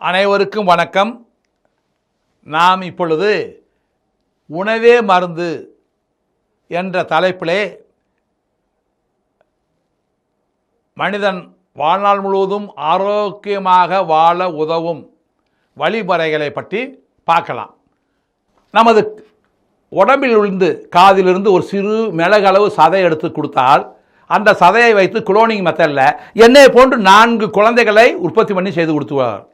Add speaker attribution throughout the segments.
Speaker 1: அனைவருக்கும் வணக்கம். நாம் இப்பொழுது உணவே மருந்து என்ற தலைப்பிலே மனிதன் வாழ்நாள் முழுவதும் ஆரோக்கியமாக வாழ உதவும் வழிமுறைகளை பற்றி பார்க்கலாம். நமது உடம்பில் இருந்து காதிலிருந்து ஒரு சிறு மிளகளவு சதை எடுத்து கொடுத்தால் அந்த சதையை வைத்து குளோனிங் மெத்தடில் என்னை போன்று நான்கு குழந்தைகளை உற்பத்தி பண்ணி செய்து கொடுத்துவார்.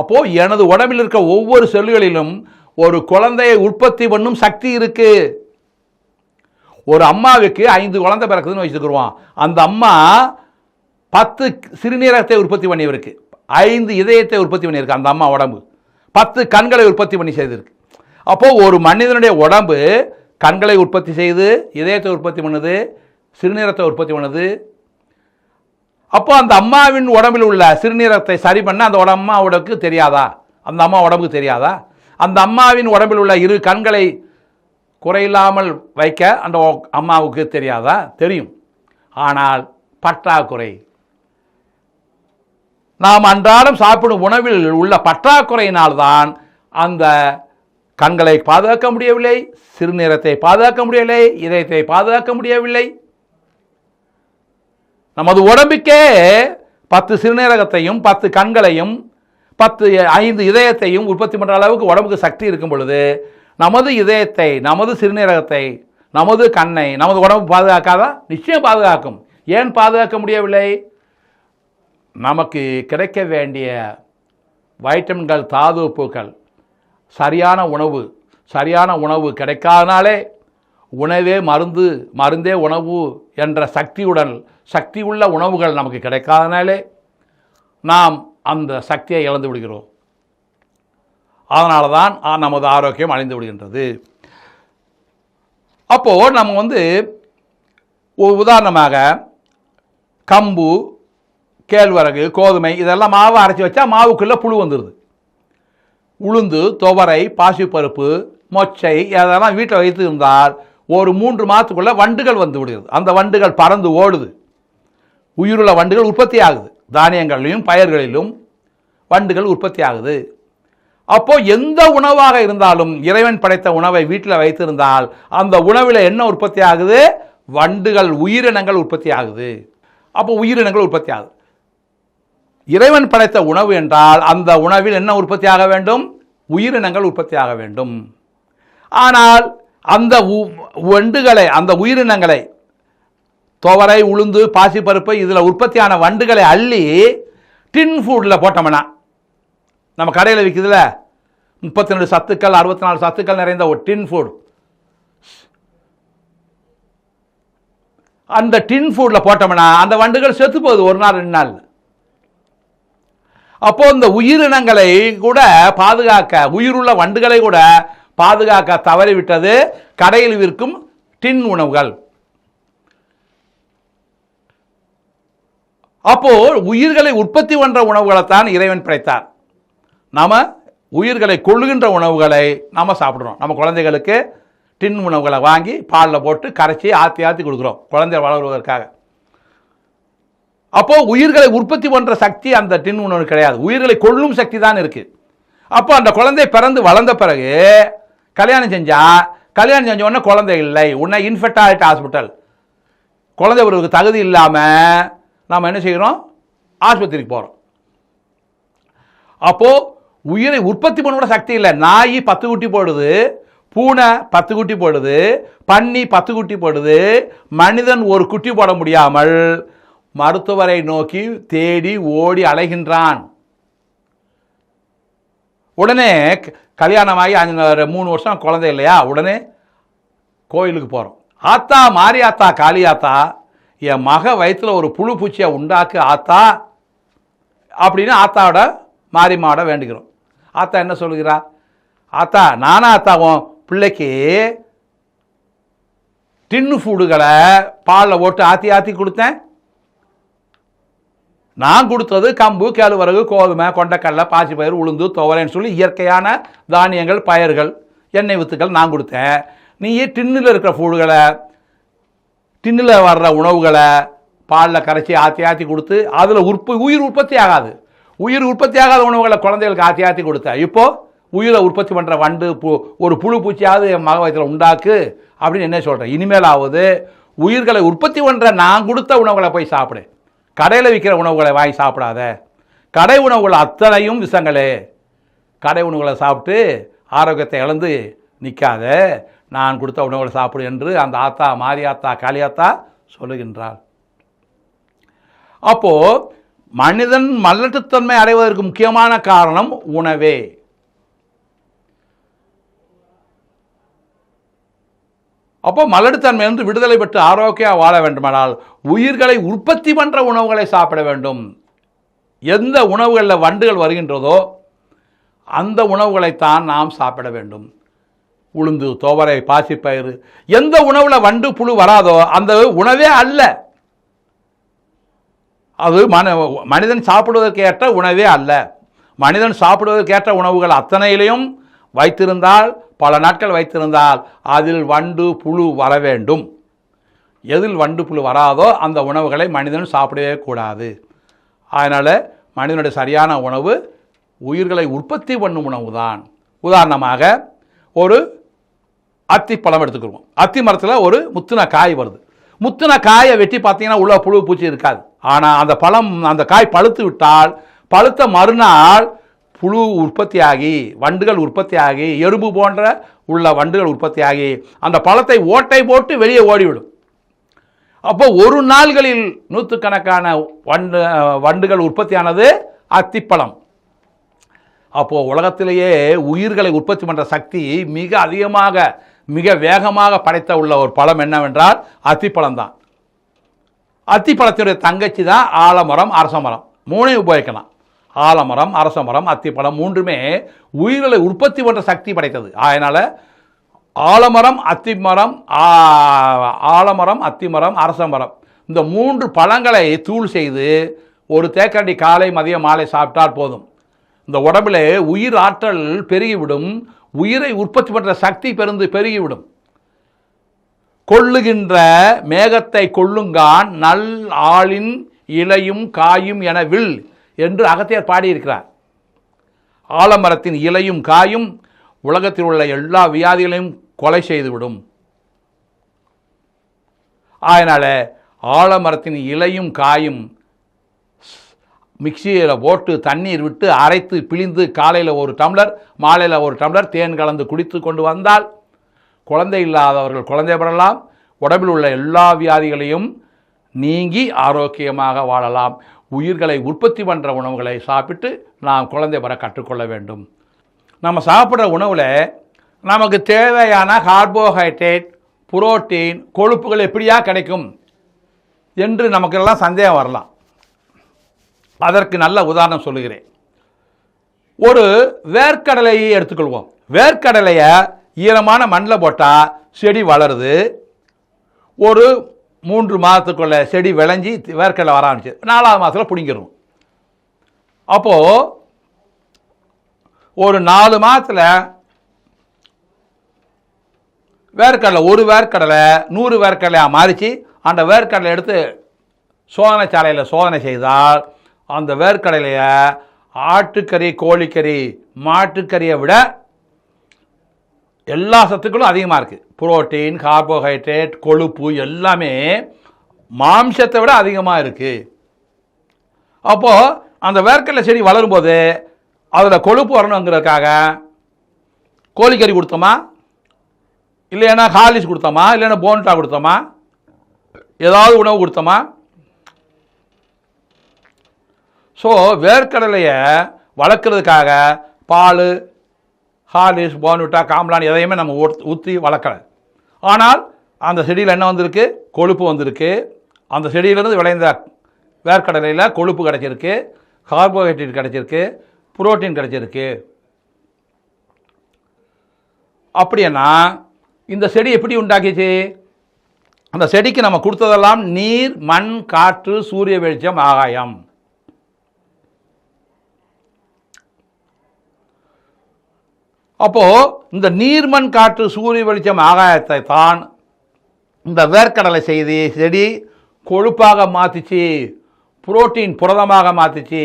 Speaker 1: அப்போது எனது உடம்பில் இருக்க ஒவ்வொரு செல்களிலும் ஒரு குழந்தையை உற்பத்தி பண்ணும் சக்தி இருக்குது ஒரு அம்மாவுக்கு ஐந்து குழந்தை பிறக்குதுன்னு வச்சுக்கிடுவான் அந்த அம்மா பத்து சிறுநீரகத்தை உற்பத்தி பண்ணியிருக்கு ஐந்து இதயத்தை உற்பத்தி பண்ணியிருக்கு அந்த அம்மா உடம்பு. பத்து கண்களை உற்பத்தி பண்ணி செய்திருக்கு. அப்போது ஒரு மனிதனுடைய உடம்பு கண்களை உற்பத்தி செய்து இதயத்தை உற்பத்தி பண்ணுது சிறுநீரத்தை உற்பத்தி பண்ணுது அப்போ அந்த அம்மாவின் உடம்பில் உள்ள சிறுநீரகத்தை சரி பண்ண அந்த உட- அம்மாவுக்கு தெரியாதா? அந்த அம்மா உடம்புக்கு தெரியாதா? அந்த அம்மாவின் உடம்பில் உள்ள இரு கண்களை குறையில்லாமல் வைக்க அந்த அம்மாவுக்கு தெரியாதா? தெரியும். ஆனால் பற்றாக்குறை. நாம் அன்றாடம் சாப்பிடும் உணவில் உள்ள பற்றாக்குறையினால்தான் அந்த கண்களை பாதுகாக்க முடியவில்லை சிறுநீரத்தை பாதுகாக்க முடியவில்லை இதயத்தை பாதுகாக்க முடியவில்லை. நமது உடம்புக்கே பத்து சிறுநீரகத்தையும் பத்து கண்களையும் பத்து ஐந்து இதயத்தையும் உற்பத்தி பண்ணுற அளவுக்கு உடம்புக்கு சக்தி இருக்கும் பொழுது நமது இதயத்தை நமது சிறுநீரகத்தை நமது கண்ணை நமது உடம்பு பாதுகாக்காதா? நிச்சயம் பாதுகாக்கும். ஏன் பாதுகாக்க முடியவில்லை? நமக்கு கிடைக்க வேண்டிய வைட்டமின்கள் தாதுப்புகள் சரியான உணவு சரியான உணவு கிடைக்காதனாலே உணவே மருந்து மருந்தே உணவு என்ற சக்தியுடன் சக்தி உள்ள உணவுகள் நமக்கு கிடைக்காதனாலே நாம் அந்த சக்தியை இழந்து விடுகிறோம். அதனால தான் நமது ஆரோக்கியம் அழிந்து விடுகின்றது. அப்போது நம்ம வந்து உதாரணமாக கம்பு கேழ்வரகு கோதுமை இதெல்லாம் மாவை அரைச்சி வச்சா மாவுக்குள்ளே புழு வந்துடுது உளுந்து துவரை பாசிப்பருப்பு மொச்சை அதெல்லாம் வீட்டில் வைத்து இருந்தால் ஒரு மூன்று மாதத்துக்குள்ளே வண்டுகள் வந்து விடுகிறது. அந்த வண்டுகள் பறந்து ஓடுது. உயிருள்ள வண்டுகள் உற்பத்தி ஆகுது தானியங்களிலும் பயிர்களிலும் வண்டுகள் உற்பத்தி ஆகுது அப்போ எந்த உணவாக இருந்தாலும் இறைவன் படைத்த உணவை வீட்டில் வைத்திருந்தால் அந்த உணவில் என்ன உற்பத்தி ஆகுது வண்டுகள் உயிரினங்கள் உற்பத்தி ஆகுது அப்போ உயிரினங்கள் உற்பத்தி ஆகுது இறைவன் படைத்த உணவு என்றால் அந்த உணவில் என்ன உற்பத்தி ஆக வேண்டும்? உயிரினங்கள் உற்பத்தி ஆக வேண்டும். ஆனால் அந்த உ- வண்டுகளை அந்த உயிரினங்களை துவரை உளுந்து பாசிப்பருப்பு இதில் உற்பத்தியான வண்டுகளை அள்ளி டின் ஃபுட்டில் போட்டோம்னா நம்ம கடையில் விற்கிதுல முப்பத்தி ரெண்டு சத்துக்கள் அறுபத்தி நாலு சத்துக்கள் நிறைந்த ஒரு டின் ஃபுட் அந்த டின் ஃபுட்டில் போட்டோம்னா அந்த வண்டுகள் செத்து போகுது ஒரு நாள் ரெண்டு நாள். அப்போ இந்த உயிரினங்களை கூட பாதுகாக்க உயிருள்ள வண்டுகளை கூட பாதுகாக்க தவறிவிட்டது. கடையில் விற்கும் டின் உணவுகள். அப்போ உயிர்களை உற்பத்தி பண்ற உணவுகளைத்தான் இறைவன் படைத்தார். நாம உயிர்களை கொள்ளுகின்ற உணவுகளை நாம சாப்பிடுறோம். நம்ம குழந்தைகளுக்கு டின் உணவுகளை வாங்கி பாலில் போட்டு கரைச்சி ஆற்றி ஆற்றி கொடுக்குறோம். குழந்தை வளருவதற்காக. அப்போ உயிர்களை உற்பத்தி பண்ற சக்தி அந்த டின் உணவு கிடையாது. உயிர்களை கொள்ளும் சக்தி தான் இருக்கு. அப்போ அந்த குழந்தை பிறந்து வளர்ந்த பிறகு கல்யாணம் செஞ்சா கல்யாணம் செஞ்ச உடனே குழந்தை இல்லை. உன்னை இன்ஃபெர்டாலிட்டி ஹாஸ்பிட்டல் குழந்தை ஒருவருக்கு தகுதி இல்லாமல் நாம் என்ன செய்கிறோம் ஆஸ்பத்திரிக்கு போகிறோம் அப்போது உயிரை உற்பத்தி பண்ண சக்தி இல்லை. நாய் பத்து குட்டி போடுது பூனை பத்து குட்டி போடுது பன்னி பத்து குட்டி போடுது மனிதன் ஒரு குட்டி போட முடியாமல் மருத்துவரை நோக்கி தேடி ஓடி அலைகின்றான். உடனே க- கல்யாணமாகி அஞ்சு ஒரு மூணு வருஷம் குழந்தை இல்லையா? உடனே கோயிலுக்கு போகிறோம் ஆத்தா மாரியாத்தா காளியாத்தா காளி ஆத்தா என் மக வயிற்றில் ஒரு புழு பூச்சியை உண்டாக்கு ஆத்தா அப்படின்னு ஆத்தாவோட மாறி மாட வேண்டுகிறோம். ஆத்தா என்ன சொல்கிறா ஆத்தா நானா ஆத்தாவும் பிள்ளைக்கு டின்னு ஃபுடுகளை பாலில் போட்டு ஆற்றி ஆற்றி கொடுத்தேன். நான் கொடுத்தது கம்பு கேழ்வரகு கோதுமை கொண்டக்கடலை பாசிப்பயிர் உளுந்து துவரைன்னு சொல்லி இயற்கையான தானியங்கள் பயிர்கள் எண்ணெய் வித்துக்கள் நான் கொடுத்தேன். நீ டின்னில் இருக்கிற ஃபுடுகளை டின்னில் வர்ற உணவுகளை பாலில் கரைச்சி ஆற்றி ஆற்றி கொடுத்து அதில் உற்ப உயிர் உற்பத்தி ஆகாது. உயிர் உற்பத்தி ஆகாத உணவுகளை குழந்தைகளுக்கு ஆத்தி ஆற்றி கொடுத்தேன் இப்போது உயிரை உற்பத்தி பண்ணுற வண்டு பு ஒரு புழு பூச்சியாவது என் மக வயத்தில் உண்டாக்கு அப்படின்னு என்ன சொல்கிறேன் இனிமேலாவது உயிர்களை உற்பத்தி பண்ணுற நான் கொடுத்த உணவுகளை போய் சாப்பிடு. கடையில் விற்கிற உணவுகளை வாங்கி சாப்பிடாத. கடை உணவுகள் அத்தனையும் விஷங்களே. கடை உணவுகளை சாப்பிட்டு ஆரோக்கியத்தை இழந்து நிற்காத நான் கொடுத்த உணவுகளை சாப்பிடு என்று அந்த ஆத்தா மாரியாத்தா காளியாத்தா சொல்லுகின்றார் அப்போது மனிதன் மல்லட்டுத்தன்மை அடைவதற்கு முக்கியமான காரணம் உணவே. அப்போ மலடுத்தன்மையிலிருந்து விடுதலை பெற்று ஆரோக்கியம் வாழ வேண்டுமானால் உயிர்களை உற்பத்தி பண்ணுற உணவுகளை சாப்பிட வேண்டும். எந்த உணவுகளில் வண்டுகள் வருகின்றதோ அந்த உணவுகளைத்தான் நாம் சாப்பிட வேண்டும். உளுந்து துவரை பாசிப்பயிறு எந்த உணவில் வண்டு புழு வராதோ அந்த உணவே அல்ல. அது மன மனிதன் சாப்பிடுவதற்கு ஏற்ற உணவே அல்ல. மனிதன் சாப்பிடுவதற்கு ஏற்ற உணவுகள் அத்தனையிலையும் வைத்திருந்தால் பல நாட்கள் வைத்திருந்தால் அதில் வண்டு புழு வர வேண்டும். எதில் வண்டு புழு வராதோ அந்த உணவுகளை மனிதன் சாப்பிடவே கூடாது. அதனால் மனிதனுடைய சரியான உணவு உயிர்களை உற்பத்தி பண்ணும் உணவு தான் உதாரணமாக ஒரு அத்தி பழம் எடுத்துக்கிடுவோம். அத்தி மரத்தில் ஒரு முத்துன காய் வருது. முத்துன காயை வெட்டி பார்த்தீங்கன்னா உள்ள புழு பூச்சி இருக்காது. ஆனால் அந்த பழம் அந்த காய் பழுத்து விட்டால் பழுத்த மறுநாள் புழு உற்பத்தியாகி வண்டுகள் உற்பத்தியாகி எறும்பு போன்ற உள்ள வண்டுகள் உற்பத்தியாகி அந்த பழத்தை ஓட்டை போட்டு வெளியே ஓடிவிடும். அப்போ ஒரு நாள்களில் நூற்றுக்கணக்கான வண்டு வண்டுகள் உற்பத்தியானது அத்திப்பழம் அப்போது உலகத்திலேயே உயிர்களை உற்பத்தி பண்ணுற சக்தி மிக அதிகமாக மிக வேகமாக படைத்த உள்ள ஒரு பழம் என்னவென்றால் அத்திப்பழம் தான் அத்திப்பழத்தினுடைய தங்கச்சி தான் ஆலமரம் அரச மரம் மூணையும் உபயோகிக்கலாம். ஆலமரம் அரச மரம் அத்திப்பழம் மூன்றுமே உயிர்களை உற்பத்தி பண்ணுற சக்தி படைத்தது. அதனால் ஆலமரம் அத்திமரம் ஆலமரம் அத்திமரம் அரச மரம் இந்த மூன்று பழங்களை தூள் செய்து ஒரு தேக்கடி காலை மதியம் மாலை சாப்பிட்டால் போதும். இந்த உடம்புல உயிர் ஆற்றல் பெருகிவிடும். உயிரை உற்பத்தி பண்ணுற சக்தி பெருந்து பெருகிவிடும். கொள்ளுகின்ற மேகத்தை கொள்ளுங்கான் நல் ஆளின் இலையும் காயும் என வில் என்று அகத்தியர் பாடியிருக்கிறார். ஆலமரத்தின் இலையும் காயும் உலகத்தில் உள்ள எல்லா வியாதிகளையும் கொலை செய்துவிடும். அதனால் ஆலமரத்தின் இலையும் காயும் மிக்சியில் போட்டு தண்ணீர் விட்டு அரைத்து பிழிந்து காலையில் ஒரு டம்ளர் மாலையில் ஒரு டம்ளர் தேன் கலந்து குடித்து கொண்டு வந்தால் குழந்தை இல்லாதவர்கள் குழந்தை பெறலாம் உடம்பில் உள்ள எல்லா வியாதிகளையும் நீங்கி ஆரோக்கியமாக வாழலாம். உயிர்களை உற்பத்தி பண்ணுற உணவுகளை சாப்பிட்டு நாம் குழந்தை பெற கற்றுக்கொள்ள வேண்டும். நம்ம சாப்பிட்ற உணவில் நமக்கு தேவையான கார்போஹைட்ரேட் புரோட்டீன் கொழுப்புகள் எப்படியா கிடைக்கும்? என்று நமக்கெல்லாம் சந்தேகம் வரலாம். அதற்கு நல்ல உதாரணம் சொல்லுகிறேன். ஒரு வேர்க்கடலையை எடுத்துக்கொள்வோம். வேர்க்கடலையை ஈரமான மண்ணில் போட்டால் செடி வளருது. ஒரு மூன்று மாதத்துக்குள்ள செடி விளைஞ்சி வேர்க்கடலை வர ஆரம்பிச்சு நாலாவது மாதத்தில் பிடிங்கிடும் அப்போது ஒரு நாலு மாதத்தில் வேர்க்கடலை ஒரு வேர்க்கடலை நூறு வேர்க்கடலையாக மாறிச்சு. அந்த வேர்க்கடலை எடுத்து சோதனை சாலையில் சோதனை செய்தால் அந்த வேர்க்கடலையை ஆட்டுக்கறி கோழிக்கறி மாட்டுக்கறியை விட எல்லா சத்துக்களும் அதிகமாக இருக்குது புரோட்டீன் கார்போஹைட்ரேட் கொழுப்பு எல்லாமே மாம்சத்தை விட அதிகமாக இருக்குது அப்போது அந்த வேர்க்கடலை செடி வளரும்போது அதில் கொழுப்பு வரணுங்கிறதுக்காக கோழிக்கறி கொடுத்தோமா? இல்லைன்னா ஹார்லிக்ஸ் கொடுத்தோமா? இல்லைன்னா போன்டா கொடுத்தோமா? ஏதாவது உணவு கொடுத்தோமா? ஸோ வேர்க்கடலையை வளர்க்குறதுக்காக பால் ஹார்லிஸ் போன்விட்டா காம்லான் எதையுமே நம்ம ஊற்றி வளர்க்கலை. ஆனால் அந்த செடியில் என்ன வந்திருக்கு? கொழுப்பு வந்திருக்கு. அந்த செடியிலேருந்து விளைந்த வேர்க்கடலையில் கொழுப்பு கிடச்சிருக்கு கார்போஹைட்ரேட் கிடச்சிருக்கு புரோட்டீன் கிடச்சிருக்கு. அப்படின்னா இந்த செடி எப்படி உண்டாக்கிச்சு? அந்த செடிக்கு நம்ம கொடுத்ததெல்லாம் நீர் மண் காற்று சூரிய வெளிச்சம் ஆகாயம். அப்போது இந்த நீர்மண் காற்று சூரிய வெளிச்சம் ஆகாயத்தை தான் இந்த வேர்க்கடலை செய்தி செடி கொழுப்பாக மாற்றிச்சு புரோட்டீன் புரதமாக மாற்றிச்சு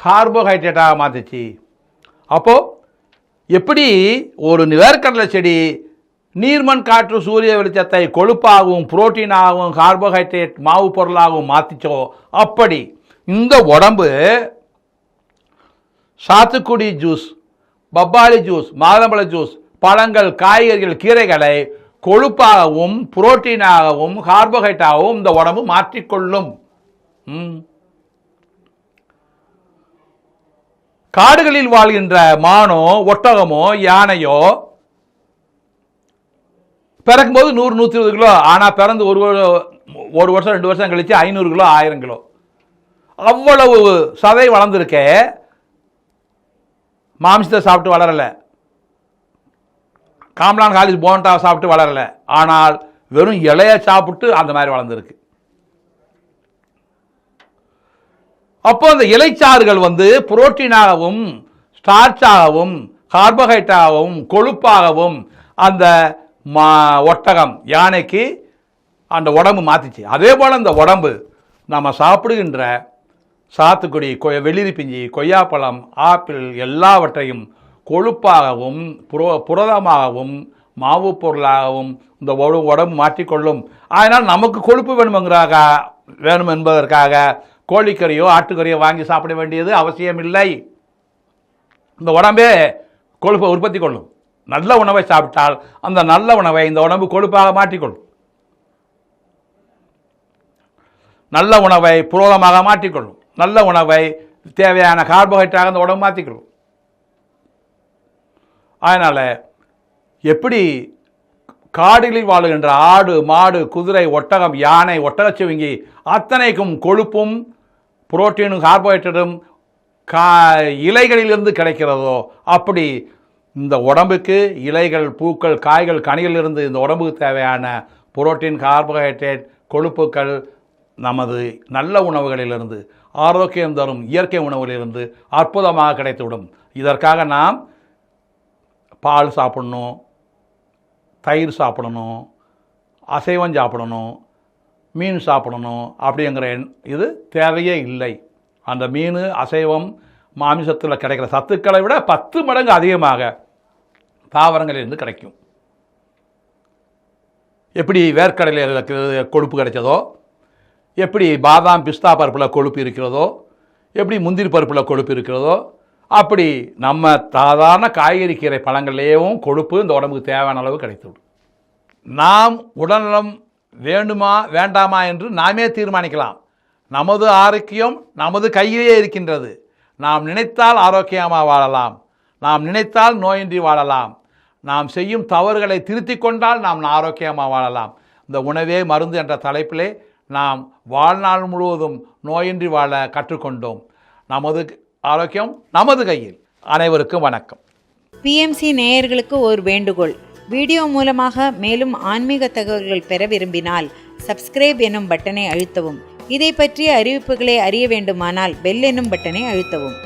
Speaker 1: கார்போஹைட்ரேட்டாக மாற்றிச்சு அப்போது எப்படி ஒரு வேர்க்கடலை செடி நீர்மண் காற்று சூரிய வெளிச்சத்தை கொழுப்பாகவும் புரோட்டீனாகவும் கார்போஹைட்ரேட் மாவு பொருளாகவும் மாற்றிச்சோ அப்படி. இந்த உடம்பு சாத்துக்குடி ஜூஸ் பப்பாளி ஜூஸ் மாதம்பழ ஜூஸ் பழங்கள் காய்கறிகள் கீரைகளை கொழுப்பாகவும் புரோட்டீனாகவும் கார்போஹைட்ராகவும் இந்த உடம்பு மாற்றிக்கொள்ளும். ம். காடுகளில் வாழ்கின்ற மானோ ஒட்டகமோ யானையோ பிறக்கும்போது நூறு நூற்றி இருபது கிலோ ஆனால் பிறந்து ஒரு ஒரு- ஒரு வருஷம் ரெண்டு வருஷம் கழித்து ஐநூறு கிலோ ஆயிரம் கிலோ. அவ்வளவு சதை வளர்ந்துருக்கே. மாம்சத்தை சாப்பிட்டு வளரல. காம்லான் காலேஜ் போண்டா சாப்பிட்டு வளரல. ஆனால் வெறும் இலையை சாப்பிட்டு அந்த மாதிரி வளர்ந்துருக்கு. அப்போ அந்த இலைச்சாறுகள் வந்து புரோட்டீனாகவும் ஸ்டார்ச்சாகவும் கார்போஹைட்ராகவும் கொழுப்பாகவும் அந்த மா ஒட்டகம் யானைக்கு அந்த உடம்பு மாற்றிச்சு அதே போல் அந்த உடம்பு நம்ம சாப்பிடுகின்ற சாத்துக்குடி கொ வெளிரி பிஞ்சி கொய்யாப்பழம் ஆப்பிள் எல்லாவற்றையும் கொழுப்பாகவும் புரோ புரதமாகவும் மாவு பொருளாகவும் இந்த உடம்பு மாற்றிக்கொள்ளும். அதனால் நமக்கு கொழுப்பு வேணுமெங்கிறாக வேணும் என்பதற்காக கோழிக்கறியோ ஆட்டுக்கறியோ வாங்கி சாப்பிட வேண்டியது அவசியமில்லை. இந்த உடம்பே கொழுப்பை உற்பத்தி கொள்ளும். நல்ல உணவை சாப்பிட்டால் அந்த நல்ல உணவை இந்த உடம்பு கொழுப்பாக மாற்றிக்கொள்ளும். நல்ல உணவை புரோதமாக மாற்றிக்கொள்ளும். நல்ல உணவை தேவையான கார்போஹைட்ராக அந்த உடம்பு மாற்றிக்கிடும் அதனால் எப்படி காடுகளில் வாழுகின்ற ஆடு மாடு குதிரை ஒட்டகம் யானை ஒட்டகச்சிவிங்கி அத்தனைக்கும் கொழுப்பும் புரோட்டீனும் கார்போஹைட்ரேட்டும் கா இலைகளிலிருந்து கிடைக்கிறதோ அப்படி இந்த உடம்புக்கு இலைகள் பூக்கள் காய்கள் கனிகளிலிருந்து இந்த உடம்புக்கு தேவையான புரோட்டீன் கார்போஹைட்ரேட் கொழுப்புக்கள் நமது நல்ல உணவுகளிலிருந்து ஆரோக்கியம் தரும் இயற்கை உணவுகளிலிருந்து அற்புதமாக கிடைத்துவிடும். இதற்காக நாம் பால் சாப்பிடணும் தயிர் சாப்பிடணும் அசைவம் சாப்பிடணும் மீன் சாப்பிடணும் அப்படிங்கிற எண் இது தேவையே இல்லை. அந்த மீன் அசைவம் மாமிசத்தில் கிடைக்கிற சத்துக்களை விட பத்து மடங்கு அதிகமாக தாவரங்களிலிருந்து கிடைக்கும். எப்படி வேர்க்கடலையில் கொழுப்பு கிடைச்சதோ எப்படி பாதாம் பிஸ்தா பருப்பில் கொழுப்பு இருக்கிறதோ எப்படி முந்திரி பருப்பில் கொழுப்பு இருக்கிறதோ அப்படி நம்ம சாதாரண காய்கறி கீரை பழங்கள்லேயும் கொழுப்பு இந்த உடம்புக்கு தேவையான அளவு கிடைத்துவிடும். நாம் உடல்நலம் வேண்டுமா வேண்டாமா என்று நாமே தீர்மானிக்கலாம். நமது ஆரோக்கியம் நமது கையிலேயே இருக்கின்றது. நாம் நினைத்தால் ஆரோக்கியமாக வாழலாம். நாம் நினைத்தால் நோயின்றி வாழலாம். நாம் செய்யும் தவறுகளை திருத்தி கொண்டால் நாம் ஆரோக்கியமாக வாழலாம். இந்த உணவே மருந்து என்ற தலைப்பிலே நாம் வாழ்நாள் முழுவதும் நோயின்றி வாழ கற்றுக்கொண்டோம். நமது ஆரோக்கியம் நமது கையில். அனைவருக்கும் வணக்கம்.
Speaker 2: பிஎம்சி நேயர்களுக்கு ஒரு வேண்டுகோள். வீடியோ மூலமாக மேலும் ஆன்மீக தகவல்கள் பெற விரும்பினால் சப்ஸ்கிரைப் எனும் பட்டனை அழுத்தவும். இதை பற்றிய அறிவிப்புகளை அறிய வேண்டுமானால் பெல் எனும் பட்டனை அழுத்தவும்.